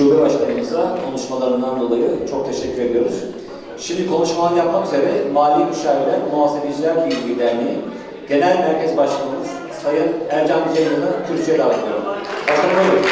şube başkanımıza konuşmalarından dolayı çok teşekkür ediyoruz. Şimdi konuşmalarını yapmak üzere Mali Müşavirler Muhasebeciler Birliği Derneği Genel Merkez Başkanımız Sayın Ercan Ceylan'ı kürsüye davet ediyorum. Başkanım buyurun.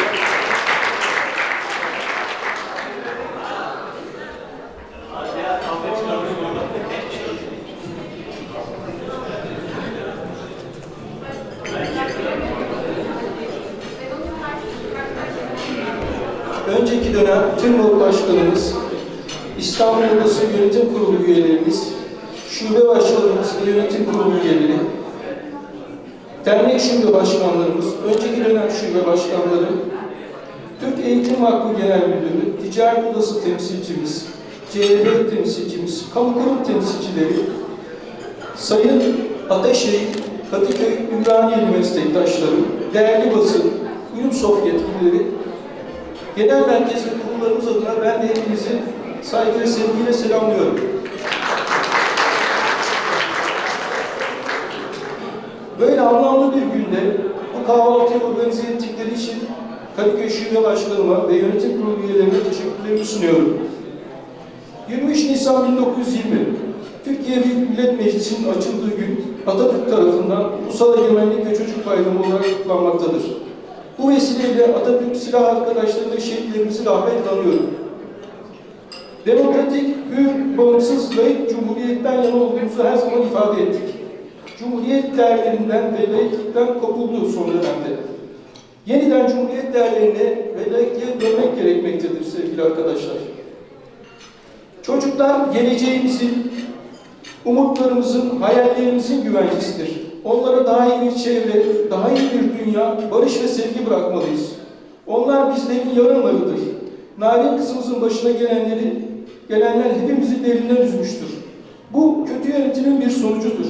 Önceki dönem Bolu Başkanımız, İstanbul Odası Yönetim Kurulu üyelerimiz, şube başkanımız ve yönetim kurulu üyeleri, dernek şube başkanlarımız, önceki dönem şube başkanları, Türk Eğitim Vakfı Genel Müdürü, Ticaret Odası temsilcimiz, CHP temsilcimiz, kamu kurum temsilcileri, Sayın Ateşey, Kadıköy Ümraniyeli meslektaşlarım, değerli basın, UNSOF yetkilileri, Genel merkez ve kurumlarımız adına ben de hepinizi saygı ve sevgiyle selamlıyorum. Böyle anlamlı bir günde bu kahvaltıyı organize ettikleri için Kadıköy Şube Başkanıma ve yönetim kurulu üyelerine teşekkürlerimi sunuyorum. 23 Nisan 1920 Türkiye Büyük Millet Meclisi'nin açıldığı gün Atatürk tarafından Ulusal Egemenlik ve Çocuk Bayramı olarak kutlanmaktadır. Bu vesileyle Atatürk silah arkadaşları ve şehitlerimizi rahmetle anıyorum. Demokratik, hür, bağımsız, layık cumhuriyetten yana olduğumuzu her zaman ifade ettik. Cumhuriyet değerlerinden ve layıklıktan kopuldu son dönemde. Yeniden cumhuriyet değerlerine ve layıklığa dönmek gerekmektedir sevgili arkadaşlar. Çocuklar geleceğimizin, umutlarımızın, hayallerimizin güvencesidir. Onlara daha iyi bir çevre, daha iyi bir dünya, barış ve sevgi bırakmalıyız. Onlar bizlerin yarınlarıdır. Narin kızımızın başına gelenleri, gelenler hepimizi derinden üzmüştür. Bu kötü yönetimin bir sonucudur.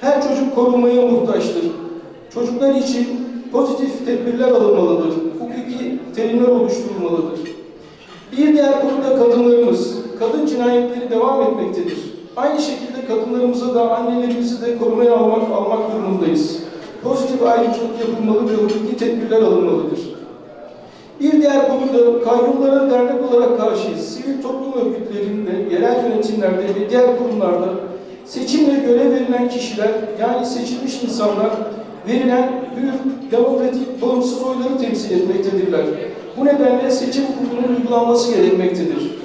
Her çocuk korunmaya muhtaçtır. Çocuklar için pozitif tedbirler alınmalıdır. Hukuki terimler oluşturulmalıdır. Bir diğer konuda kadınlarımız, kadın cinayetleri devam etmektedir. Aynı şekilde kadınlarımıza da annelerimizi de korumaya almak, almak durumundayız. Pozitif ayrımcılık yapılmalı ve hukuki tedbirler alınmalıdır. Bir diğer konuda kayyumlara dernek olarak karşıyız. Sivil toplum örgütlerinde, yerel yönetimlerde ve diğer kurumlarda seçimle görev verilen kişiler, yani seçilmiş insanlar verilen hür, demokratik, bağımsız oyları temsil etmektedirler. Bu nedenle seçim hukukunun uygulanması gerekmektedir.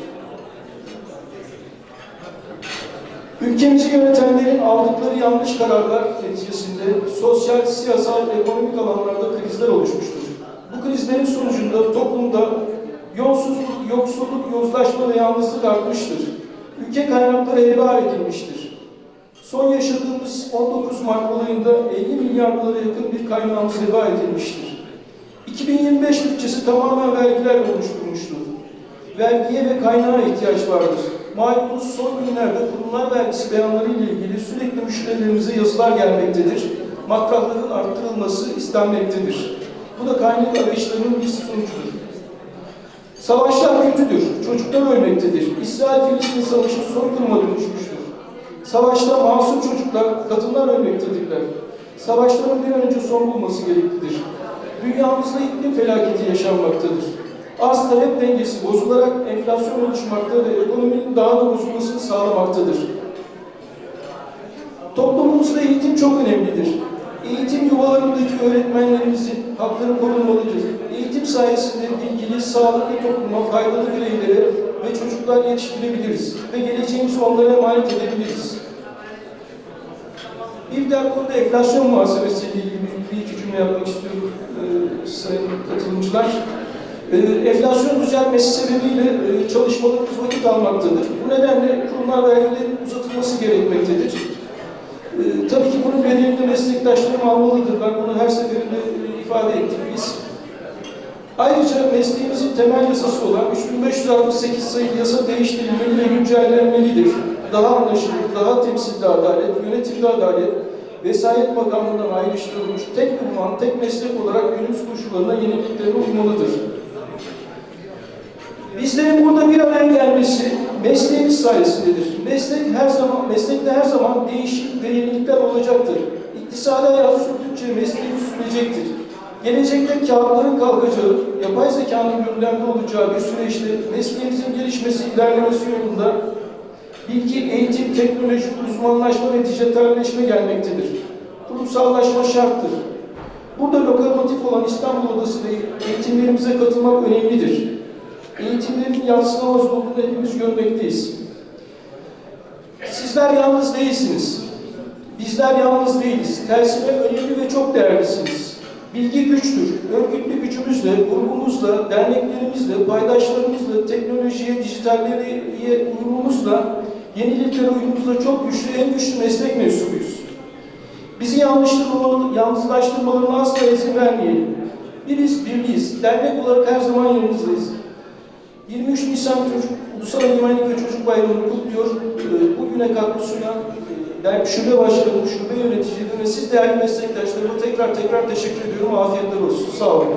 Ülkemizi yönetenlerin aldıkları yanlış kararlar neticesinde sosyal, siyasal, ekonomik alanlarda krizler oluşmuştur. Bu krizlerin sonucunda toplumda yolsuzluk, yoksulluk, yozlaşma ve yalnızlık artmıştır. Ülke kaynakları elba edilmiştir. Son yaşadığımız 19 Mart olayında 50 milyar dolara yakın bir kaynağımız heba edilmiştir. 2025 bütçesi tamamen vergiler oluşturmuştur. Vergiye ve kaynağa ihtiyaç vardır. Malumunuz son günlerde kurumlar vergisi beyanları ile ilgili sürekli müşterilerimize yazılar gelmektedir. Matrahların arttırılması istenmektedir. Bu da kaynak arayışlarının bir sonucudur. Savaşlar kötüdür, çocuklar ölmektedir. İsrail-Filistin savaşı soykırıma dönüşmüştür. Savaşta masum çocuklar, kadınlar ölmektedirler. Savaşların bir an önce son bulması gereklidir. Dünyamızda iklim felaketi yaşanmaktadır. Arz talep dengesi bozularak enflasyon oluşmakta ve ekonominin daha da bozulmasını sağlamaktadır. Toplumumuzda eğitim çok önemlidir. Eğitim yuvalarındaki öğretmenlerimizin hakları korunmalıdır. Eğitim sayesinde bilgili, sağlıklı topluma faydalı bireyleri ve çocuklar yetiştirebiliriz ve geleceğimizi onlara emanet edebiliriz. Bir diğer konuda enflasyon muhasebesiyle ilgili bir iki cümle yapmak istiyorum e, sayın katılımcılar. E, enflasyon düzelmesi sebebiyle e, çalışmalarımız vakit almaktadır. Bu nedenle kurumlar vergilerin uzatılması gerekmektedir. E, tabii ki bunun bedelini de meslektaşlarım almalıdırlar. Bunu her seferinde e, ifade ettik biz. Ayrıca mesleğimizin temel yasası olan 3568 sayılı yasa değiştirilmeli ve güncellenmelidir. Daha anlaşılır, daha temsilde adalet, yönetimde adalet, vesayet makamından ayrıştırılmış tek ünvan, tek meslek olarak günümüz koşullarına yeniliklerine uymalıdır. Bizlerin burada bir araya gelmesi mesleğimiz sayesindedir. Meslek her zaman, meslekte her zaman değişim ve yenilikler olacaktır. İktisadi hayat sürdükçe mesleğimiz sürecektir. Gelecekte kağıtların kalkacağı, yapay zekanın gündemde olacağı bir süreçte mesleğimizin gelişmesi, ilerlemesi yolunda bilgi, eğitim, teknoloji, uzmanlaşma ve dijitalleşme gelmektedir. Kurumsallaşma şarttır. Burada lokomotif olan İstanbul Odası ve eğitimlerimize katılmak önemlidir. Eğitimlerin yatsınamaz olduğunu hepimiz görmekteyiz. Sizler yalnız değilsiniz. Bizler yalnız değiliz. Tersine önemli ve çok değerlisiniz. Bilgi güçtür. Örgütlü gücümüzle, grubumuzla, derneklerimizle, paydaşlarımızla, teknolojiye, dijitalliğe uyumumuzla, yeniliklere uyumumuzla çok güçlü, en güçlü meslek mensubuyuz. Bizi yalnızlaştırmalarına asla izin vermeyelim. Biriz, birliyiz. Dernek olarak her zaman yanınızdayız. 23 Nisan Çocuk, Ulusal Egemenlik ve Çocuk Bayramı'nı kutluyor. Ee, Bugüne katkı sunan e, dernek şube başkanım, şube yöneticileri ve siz değerli meslektaşlarıma tekrar tekrar teşekkür ediyorum. Afiyetler olsun. Sağ olun.